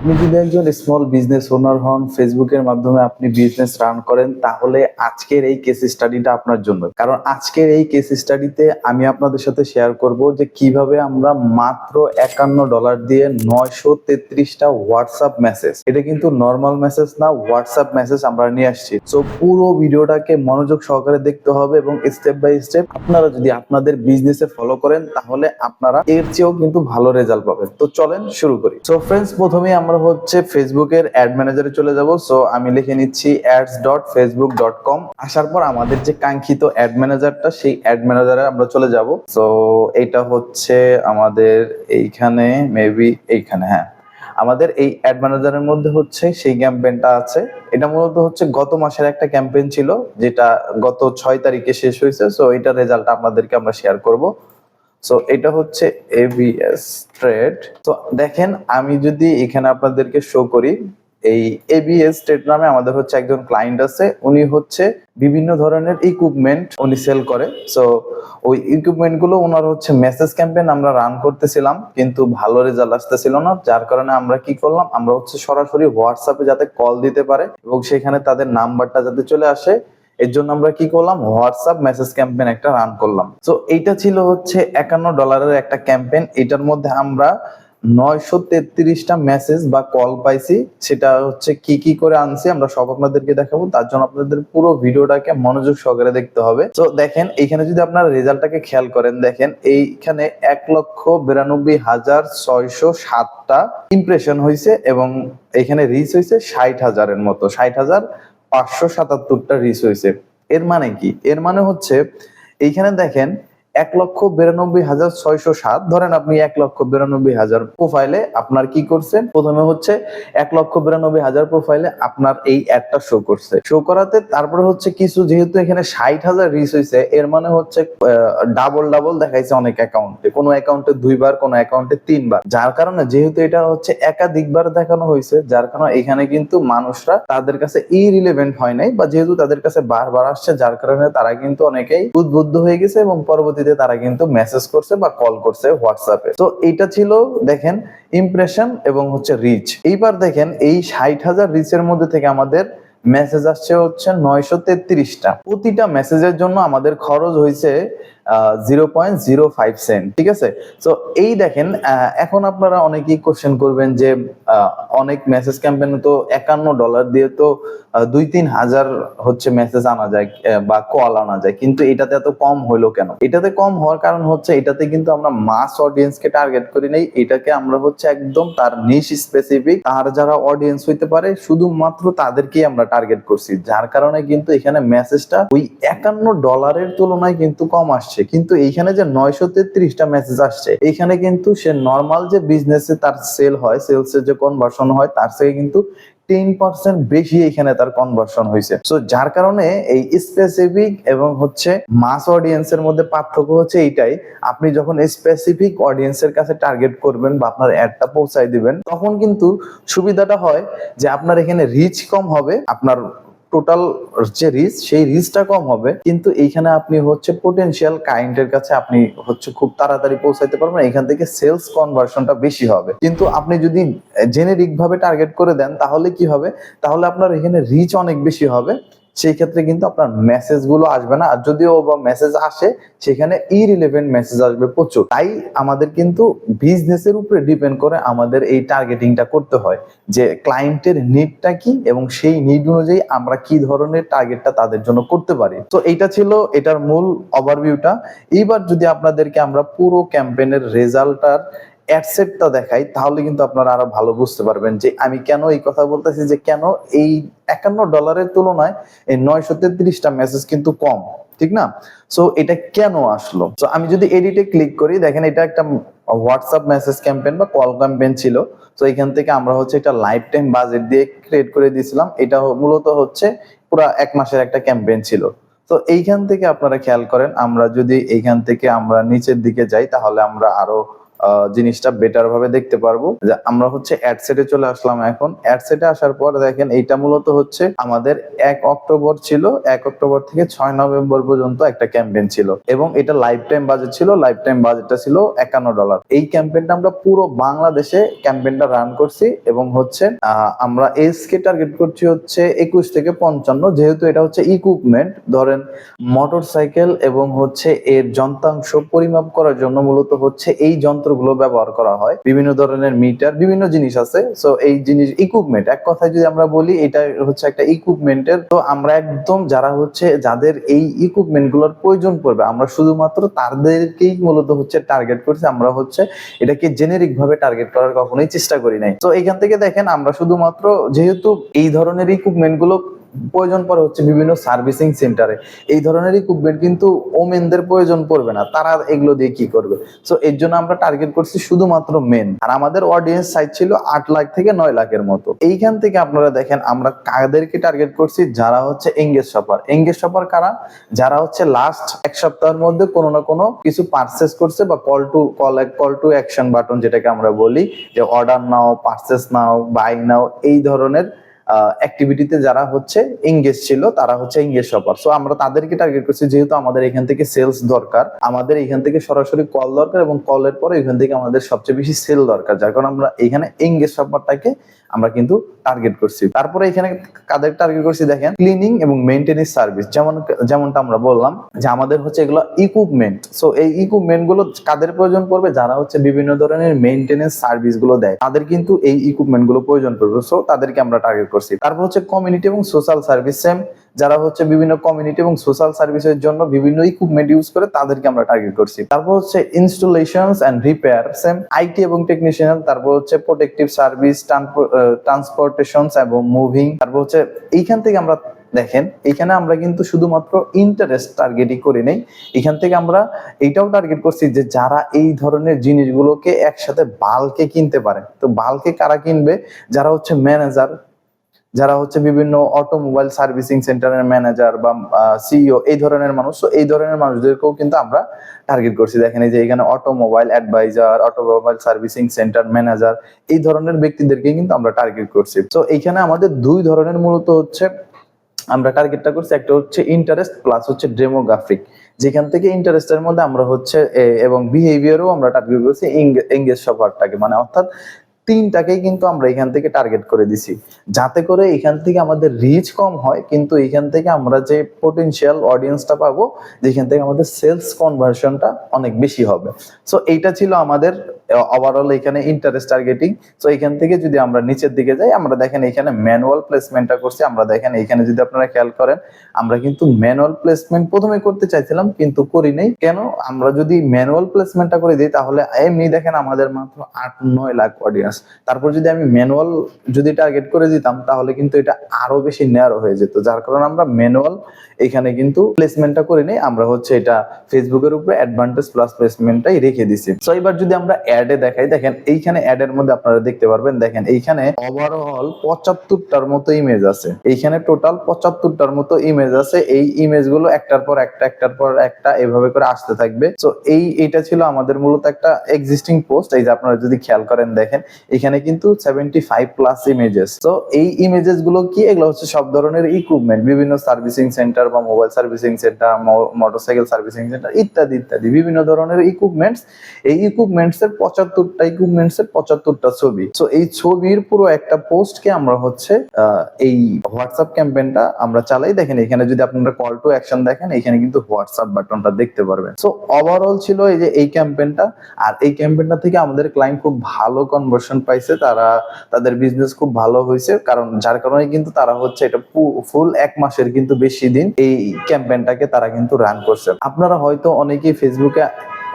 আপনি যদি একজন স্মল বিজনেস ওনার হন ফেসবুকের মাধ্যমে আপনি বিজনেস রান করেন, তাহলে আজকের এই কেস স্টাডিটা আপনার জন্য। কারণ আজকের এই কেস স্টাডিতে আমি আপনাদের সাথে শেয়ার করব যে কীভাবে আমরা মাত্র একান্ন ডলার দিয়ে নয়শো তেত্রিশটা হোয়াটসঅ্যাপ মেসেজ এটা কিন্তু নর্মাল মেসেজ না হোয়াটসঅ্যাপ মেসেজ আমরা নিয়ে আসছি। তো পুরো ভিডিওটাকে মনোযোগ সহকারে দেখতে হবে এবং স্টেপ বাই স্টেপ আপনারা যদি আপনাদের বিজনেসে ফলো করেন, তাহলে আপনারা এর চেয়েও কিন্তু ভালো রেজাল্ট পাবেন। তো চলেন শুরু করি। সো ফ্রেন্ডস প্রথমে আমরা হচ্ছে ফেসবুকের অ্যাড ম্যানেজারে চলে যাব। সো আমি লিখে নিচ্ছি ads dot Facebook dot com আসার পর আমাদের যে কাঙ্ক্ষিত অ্যাড ম্যানেজারটা সেই অ্যাড ম্যানেজারে আমরা চলে যাব। সো এটা হচ্ছে আমাদের এইখানে মেবি এইখানে হ্যাঁ। আমাদের এই অ্যাড ম্যানেজারের মধ্যে হচ্ছে সেই ক্যাম্পেইনটা আছে। এটা মূলত হচ্ছে গত মাসের একটা ক্যাম্পেইন ছিল, যেটা গত ছয় তারিখে শেষ হয়েছে। সো এটার রেজাল্ট আপনাদেরকে আমরা শেয়ার করব। সো এটা হচ্ছে এবিএস ট্রেড তো দেখেন, আমি যদি এখানে আপনাদেরকে শো করি, এই এবিএস ট্রেড নামে আমাদের হচ্ছে একজন ক্লায়েন্ট আছে, উনি হচ্ছে বিভিন্ন ধরনের ইকুইপমেন্ট উনি সেল করে। সো ওই ইকুইপমেন্টগুলো ওনার হচ্ছে মেসেজ ক্যাম্পেইন আমরা রান করতেছিলাম, কিন্তু ভালো রেজাল্ট আসতেছিল না। যার কারণে আমরা কি করলাম, আমরা হচ্ছে সরাসরি হোয়াটসঅ্যাপে যাতে কল দিতে পারে এবং সেখানে তাদের নাম্বারটা যাতে চলে আসে এর জন্য আমরা কি করলাম? হোয়াটসঅ্যাপ মেসেজ ক্যাম্পেইন একটা রান করলাম। তো এইটা ছিল হচ্ছে একান্ন ডলারের একটা ক্যাম্পেইন এটার মধ্যে আমরা নয়শো তেত্রিশটা মেসেজ বা কল পাইছি। সেটা হচ্ছে কি কি করে আনছি আমরা সব আপনাদেরকে দেখাবো। তার জন্য আপনাদের পুরো ভিডিওটাকে মনোযোগ সহকারে দেখতে হবে। তো দেখেন এইখানে যদি আপনারা রেজাল্টটাকে খেয়াল করেন, দেখেন, এইখানে এক লক্ষ বিরানব্বই হাজার ছয়শো সাতটা ইমপ্রেশন হয়েছে এবং এখানে রিচ হয়েছে ষাট হাজারের মতো। ষাট হাজার পাঁচশো সাতাত্তরটা রিচ হয়েছে। এর মানে কি? এর মানে হচ্ছে এইখানে দেখেন এক লক্ষ বিরানব্বই হাজার ছয়শো সাত। ধরেন আপনি এক লক্ষ বিরানব্বই হাজার প্রোফাইলে আপনার কি করছেন? প্রথমে হচ্ছে এক লক্ষ বিরানব্বই হাজার প্রোফাইলে আপনার এই অ্যাডটা শো করছে। শো করাতে তারপরে হচ্ছে কিছু যেহেতু এখানে ষাট হাজার রিচ হয়েছে এর মানে হচ্ছে ডাবল ডাবল দেখাইছে অনেক অ্যাকাউন্টে কোনো অ্যাকাউন্টে দুইবার, কোনো অ্যাকাউন্টে তিনবার। যার কারণে যেহেতু এটা হচ্ছে একাধিকবার দেখানো হয়েছে যার কারণে এখানে কিন্তু মানুষরা তাদের কাছে ইরিলেভেন্ট হয় নাই, বা যেহেতু তাদের কাছে বারবার আসছে, যার কারণে তারা কিন্তু অনেকেই উদ্বুদ্ধ হয়ে গেছে এবং পরবর্তীতে তারা কিন্তু মেসেজ করছে বা কল করছে হোয়াটসঅ্যাপে তো এইটা ছিল, দেখেন ইমপ্রেশন এবং হচ্ছে রিচ এইবার দেখেন, এই ষাট হাজার রিচের মধ্যে থেকে আমাদের মেসেজ আসছে হচ্ছে নয়শো তেত্রিশটা। প্রতিটা মেসেজের জন্য আমাদের খরচ হয়েছে zero point zero five cent ঠিক আছে? তো এই দেখেন এখন আপনারা অনেকেই কোশ্চেন করবেন যে অনেক মেসেজ ক্যাম্পেইনে তো একান্ন ডলার দিয়ে তো দুই তিন হাজার হচ্ছে মেসেজ আনা যায় বা কল আনা যায়। কিন্তু এটাতে এত কম হইল কেন? এটাতে কম হওয়ার কারণ হচ্ছে, এটাতে কিন্তু আমরা মাস অডিয়েন্সকে টার্গেট করি নাই। এটাকে আমরা হচ্ছে একদম তার নিশ স্পেসিফিক তার যারা অডিয়েন্স হইতে পারে, শুধুমাত্র তাদেরকেই আমরা টার্গেট করছি। যার কারণে কিন্তু এখানে মেসেজটা ওই একান্ন ডলারের তুলনায় কিন্তু কম আসছে। কিন্তু এইখানে যে নয়শো তেত্রিশটা মেসেজ আসছে, এইখানে কিন্তু সে নর্মাল যে বিজনেসে তার সেল হয় সেলস এর যে কনভার্সন হয়, তার থেকে কিন্তু টেন পার্সেন্ট বেশি এখানে তার কনভার্সন হয়েছে। সো যার কারণে এই স্পেসিফিক এবং হচ্ছে মাস অডিয়েন্সের মধ্যে পার্থক্য হচ্ছে এইটাই, আপনি যখন স্পেসিফিক অডিয়েন্সের কাছে টার্গেট করবেন বা আপনার অ্যাডটা পৌঁছায় দিবেন, তখন কিন্তু সুবিধাটা হয় যে আপনার এখানে রিচ কম হবে, আপনার টোটাল যে রিচ সেই রিচটা কম হবে। কিন্তু এইখানে আপনি হচ্ছে পোটেনশিয়াল ক্লায়েন্টের কাছে আপনি হচ্ছে খুব তাড়াতাড়ি পৌঁছাইতে পারবেন এখান থেকে সেলস কনভার্সনটা বেশি হবে। কিন্তু আপনি যদি জেনেরিক ভাবে টার্গেট করে দেন, তাহলে কি হবে? তাহলে আপনার এখানে রিচ অনেক বেশি হবে। সেই ক্ষেত্রে কিন্তু আপনার মেসেজগুলো আসবে না। আর যদিও বা মেসেজ আসে, সেখানে ইরিলেভেন্ট মেসেজ আসবে প্রচুর। তাই আমাদের কিন্তু বিজনেসের উপরে ডিপেন্ড করে আমাদের এই টার্গেটিংটা করতে হয়। যে ক্লায়েন্টের নিডটা কি এবং সেই নিড অনুযায়ী আমরা কি ধরনের টার্গেটটা তাদের জন্য করতে পারি। তো এইটা ছিল এটার মূল ওভারভিউটা এইবার যদি আপনাদেরকে আমরা পুরো ক্যাম্পেইনের রেজাল্টটার অ্যাডসেটটা দেখাই, তাহলে কিন্তু আপনারা আরও ভালো বুঝতে পারবেন যে আমি কেন এই কথা বলতেছি, যে কেন এই একান্ন ডলারের তুলনায় এই নয়শো তেত্রিশটা মেসেজ কিন্তু কম, ঠিক না? সো এটা কেন আসলো? তো আমি যদি এডিটে ক্লিক করি, দেখেন এটা একটা হোয়াটসঅ্যাপ মেসেজ ক্যাম্পেইন বা কল ক্যাম্পেইন ছিল। তো এখান থেকে আমরা হচ্ছে একটা লাইফ টাইম বাজেট দিয়ে ক্রিয়েট করে দিয়েছিলাম। এটা মূলত হচ্ছে পুরো এক মাসের একটা ক্যাম্পেইন ছিল। তো এইখান থেকে আপনারা খেয়াল করেন, আমরা যদি এইখান থেকে আমরা নিচের দিকে যাই, তাহলে আমরা আরও জিনিসটা বেটার ভাবে দেখতে পারব। যে আমরা হচ্ছে অ্যাড সেটে চলে আসলাম এখন। অ্যাডসেটে আসার পর দেখেন এইটা মূলত হচ্ছে আমাদের এক অক্টোবর ছিল। এক অক্টোবর থেকে ছয় নভেম্বর পর্যন্ত একটা ক্যাম্পেইন ছিল। এবং এটা লাইফ টাইম বাজেট ছিল। লাইফ টাইম বাজেটটা ছিল একান্ন ডলার এই ক্যাম্পেইনটা আমরা পুরো বাংলাদেশে ক্যাম্পেইনটা রান করছি এবং হচ্ছে আমরা এজ কে টার্গেট করছি হচ্ছে একুশ থেকে পঞ্চান্ন। যেহেতু এটা হচ্ছে ইকুইপমেন্ট ধরেন মোটর সাইকেল এবং হচ্ছে এর যন্ত্রাংশ পরিমাপ করার জন্য মূলত হচ্ছে এই যন্ত্রগুলো ব্যবহার করা হয়। বিভিন্ন ধরনের মিটার বিভিন্ন জিনিস আছে। সো এই জিনিস ইকুইপমেন্ট এক কথায় যদি আমরা বলি, এটা হচ্ছে একটা ইকুইপমেন্টের তো আমরা একদম যারা হচ্ছে, যাদের এই ইকুইপমেন্টগুলোর প্রয়োজন পড়বে, আমরা শুধুমাত্র তাদেরকেই মূলত হচ্ছে টার্গেট করছি। আমরা হচ্ছে এটাকে জেনেরিক ভাবে টার্গেট করার কখনোই চেষ্টা করি নাই। তো এখান থেকে দেখেন, আমরা শুধুমাত্র যেহেতু এই ধরনের ইকুইপমেন্টগুলো প্রয়োজন পড়ে হচ্ছে বিভিন্ন সার্ভিসিং সেন্টারে। এই ধরনের ইকুইপমেন্ট কিন্তু ওমেনদের প্রয়োজন পড়বে না। তারা এগুলো দিয়ে কি করবে? সো এর জন্য আমরা টার্গেট করছি শুধুমাত্র মেন আর আমাদের অডিয়েন্স সাইজ ছিল আট লাখ থেকে নয় লাখের মতো। এইখান থেকে আপনারা দেখেন, আমরা কাদেরকে টার্গেট করছি? যারা হচ্ছে এঙ্গেজ শপার এঙ্গেজ শপার কারা? যারা হচ্ছে লাস্ট এক সপ্তাহের মধ্যে কোনো না কোনো কিছু পারচেস করছে বা call to call call to action button যেটাকে আমরা বলি, যে order now purchase now buy now, এই ধরনের অ্যাক্টিভিটিতে যারা হচ্ছে এঙ্গেজ ছিল, তারা হচ্ছে এঙ্গেজ শপার সো আমরা তাদেরকে টার্গেট করছি যেহেতু আমাদের এখান থেকে সেলস দরকার, আমাদের এখান থেকে সরাসরি কল দরকার এবং কলের পরে এখান থেকে আমাদের সবচেয়ে বেশি সেল দরকার, যার কারণে আমরা এখানে এঙ্গেজ শপারটাকে আমরা কিন্তু টার্গেট করছি। তারপরে এখানে কাদের টার্গেট করছি দেখেন? ক্লিনিং এবং মেনটেনেন্স সার্ভিস যেমন, যেমনটা আমরা বললাম যে আমাদের হচ্ছে এগুলো ইকুইপমেন্ট সো এই ইকুইপমেন্টগুলো কাদের প্রয়োজন পড়বে? যারা হচ্ছে বিভিন্ন ধরনের মেনটেনেন্স সার্ভিসগুলো দেয়, তাদের কিন্তু এই ইকুইপমেন্টগুলো প্রয়োজন পড়বে। সো তাদেরকে আমরা টার্গেট করছি। তারপর হচ্ছে কমিউনিটি এবং সোশ্যাল সার্ভিস সেম যারা হচ্ছে বিভিন্ন কমিউনিটি এবং সোশ্যাল সার্ভিসের জন্য বিভিন্ন ইকুইপমেন্ট ইউজ করে তাদেরকে আমরা টার্গেট করছি। তারপর হচ্ছে installations and repair same IT এবং টেকনিশিয়ান তারপর হচ্ছে প্রোটেক্টিভ সার্ভিস ট্রান্সপোর্টেশনস এবং মুভিং তারপর হচ্ছে এইখান থেকে আমরা দেখেন এখানে আমরা কিন্তু শুধুমাত্র ইন্টারেস্ট টার্গেটই করি নেই। এখান থেকে আমরা এইটাও টার্গেট করছি যে যারা এই ধরনের জিনিসগুলোকে একসাথে বালকে কিনতে পারে। তো বালকে কারা কিনবে? যারা হচ্ছে ম্যানেজার যারা হচ্ছে বিভিন্ন অটোমোবাইল সার্ভিসিং সেন্টারের ম্যানেজার বা সিইও এই ধরনের মানুষ। তো এই ধরনের মানুষদেরকেও কিন্তু আমরা টার্গেট করছি। দেখেন এই যে এখানে automobile advisor automobile servicing centre manager এই ধরনের ব্যক্তিদেরকে কিন্তু আমরা টার্গেট করছি। তো এইখানে আমাদের দুই ধরনের মূলত হচ্ছে আমরা টার্গেটটা করছি। একটা হচ্ছে ইন্টারেস্ট প্লাস হচ্ছে ডেমোগ্রাফিক যেখান থেকে ইন্টারেস্টের মধ্যে আমরা হচ্ছে এবং বিহেভিয়ারও আমরা টার্গেট করছি। এঙ্গেজ সফরটাকে মানে অর্থাৎ তিনটাকেই কিন্তু আমরা এখান থেকে টার্গেট করে দিছি। যাতে করে এখান থেকে আমাদের রিচ কম হয়, কিন্তু এখান থেকে আমরা যে পোটেনশিয়াল অডিয়েন্সটা পাবো, যেখান থেকে আমাদের সেলস কনভার্সনটা অনেক বেশি হবে। সো এইটা ছিল আমাদের ওভারঅল এখানে ইন্টারেস্ট টার্গেটিং সো এখান থেকে যদি আমরা নিচের দিকে যাই, আমরা দেখেন এখানে ম্যানুয়াল প্লেসমেন্টটা করছি। আমরা দেখেন এখানে যদি আপনারা খেয়াল করেন, আমরা কিন্তু ম্যানুয়াল প্লেসমেন্ট প্রথমে করতে চাইছিলাম, কিন্তু করি নাই। কেন? আমরা যদি ম্যানুয়াল প্লেসমেন্টটা করে দিই, তাহলে এমনি দেখেন আমাদের মাত্র আট, নয় লাখ অডিয়েন্স তারপর যদি আমি ম্যানুয়াল যদি টার্গেট করে দিতাম, তাহলে কিন্তু এটা আরও বেশি ন্যারো হয়ে যেত। যার কারণে আমরা ম্যানুয়াল এখানে কিন্তু প্লেসমেন্টটা করে নেই আমরা হচ্ছে এটা ফেসবুকের উপরে অ্যাডভান্টেজ প্লাস প্লেসমেন্টটাই রেখে দিছি। সো এবার যদি আমরা অ্যাডে দেখাই। দেখেন, এইখানে অ্যাডের মধ্যে আপনারা দেখতে পারবেন, দেখেন, এইখানে ওভারঅল পঁচাত্তরটার মতো ইমেজ আছে। এইখানে টোটাল পঁচাত্তরটার মতো ইমেজ আছে। এই ইমেজগুলো একটার পর একটা, একটার পর একটা এভাবে করে আসতে থাকবে। সো এই এটা ছিল আমাদের মূলত একটা এক্সিস্টিং পোস্ট এই যে আপনারা যদি খেয়াল করেন, দেখেন, এখানে কিন্তু সেভেন্টি ফাইভ প্লাস ইমেজেস তো এই ইমেজেসগুলো কি? এগুলো হচ্ছে সব ধরনের ইকুইপমেন্ট বিভিন্ন সার্ভিসিং সেন্টার বা mobile servicing centre motorcycle servicing centre ইত্যাদি ইত্যাদি, বিভিন্ন ধরনের ইকুইপমেন্টস এই ইকুইপমেন্টস এর পঁচাত্তরটা ইকুইপমেন্টস এর পঁচাত্তরটা ছবি। তো এই ছবির পুরো একটা পোস্টকে আমরা হচ্ছে এই হোয়াটসঅ্যাপ ক্যাম্পেইনটা আমরা চালাই। দেখেন, এখানে যদি আপনারা কল টু অ্যাকশন দেখেন, এখানে কিন্তু হোয়াটসঅ্যাপ বাটনটা দেখতে পারবেন। সো ওভারঅল ছিল এই যে এই ক্যাম্পেইনটা আর এই ক্যাম্পেইনটা থেকে আমাদের ক্লায়েন্ট খুব ভালো কনভার্সন পাইছে। তারা, তাদের বিজনেস খুব ভালো হয়েছে। কারণ, যার কারণে কিন্তু তারা হচ্ছে এটা ফুল এক মাসের কিন্তু বেশি দিন এই ক্যাম্পেইনটাকে তারা কিন্তু রান করছে। আপনারা হয়তো অনেকেই ফেসবুকে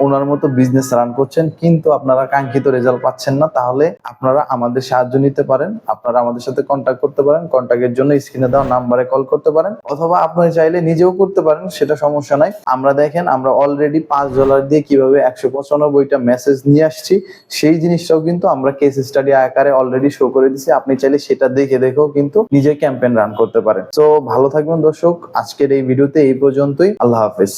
ওনার মতো বিজনেস রান করছেন, কিন্তু আপনারা কাঙ্ক্ষিত রেজাল্ট পাচ্ছেন না, তাহলে আপনারা আমাদের সাহায্য নিতে পারেন, আপনারা আমাদের সাথে কন্ট্যাক্ট করতে পারেন কন্ট্যাক্টের জন্য স্ক্রিনে দেওয়া নাম্বারে কল করতে পারেন, অথবা আপনি চাইলে নিজেও করতে পারেন, সেটা সমস্যা নাই। আমরা দেখেন, আমরা অলরেডি পাঁচ ডলার দিয়ে কীভাবে একশো পঁচানব্বইটা মেসেজ নিয়ে আসছি, সেই জিনিসটাও কিন্তু আমরা কেস স্টাডি আকারে অলরেডি শো করে দিছি আপনি চাইলে সেটা দেখে দেখেও কিন্তু নিজে ক্যাম্পেইন রান করতে পারেন। তো ভালো থাকবেন দর্শক, আজকের এই ভিডিওতে এই পর্যন্তই। আল্লাহ হাফেজ।